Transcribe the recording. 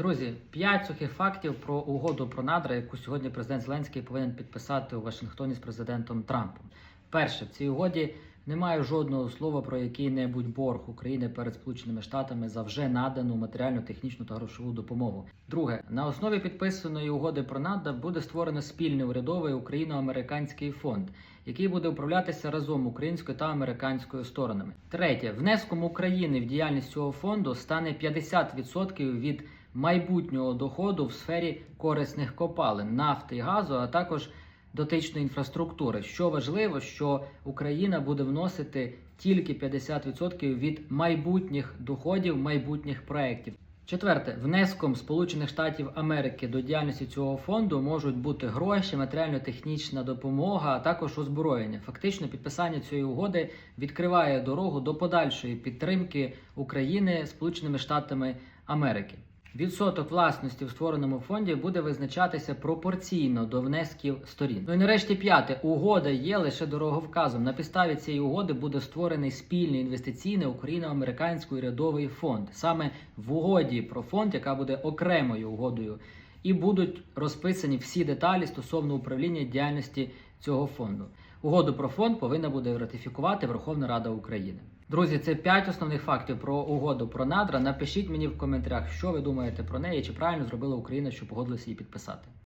Друзі, п'ять сухих фактів про угоду про надра, яку сьогодні президент Зеленський повинен підписати у Вашингтоні з президентом Трампом. Перше, в цій угоді немає жодного слова про який-небудь борг України перед Сполученими Штатами за вже надану матеріальну, технічну та грошову допомогу. Друге, на основі підписаної угоди про надра буде створено спільний урядовий україно-американський фонд, який буде управлятися разом українською та американською сторонами. Третє, внеском України в діяльність цього фонду стане 50% від майбутнього доходу в сфері корисних копалин, нафти і газу, а також дотичної інфраструктури. Що важливо, що Україна буде вносити тільки 50% від майбутніх доходів майбутніх проєктів. Четверте, внеском Сполучених Штатів Америки до діяльності цього фонду можуть бути гроші, матеріально-технічна допомога, а також озброєння. Фактично, підписання цієї угоди відкриває дорогу до подальшої підтримки України Сполученими Штатами Америки. Відсоток власності в створеному фонді буде визначатися пропорційно до внесків сторін. Ну і нарешті п'яте угода є лише дороговказом. На підставі цієї угоди буде створений спільний інвестиційний україно-американський урядовий фонд. Саме в угоді про фонд, яка буде окремою угодою, і будуть розписані всі деталі стосовно управління діяльності цього фонду. Угоду про фонд повинна буде ратифікувати Верховна Рада України. Друзі, це п'ять основних фактів про угоду про надра. Напишіть мені в коментарях, що ви думаєте про неї, чи правильно зробила Україна, що погодилася її підписати.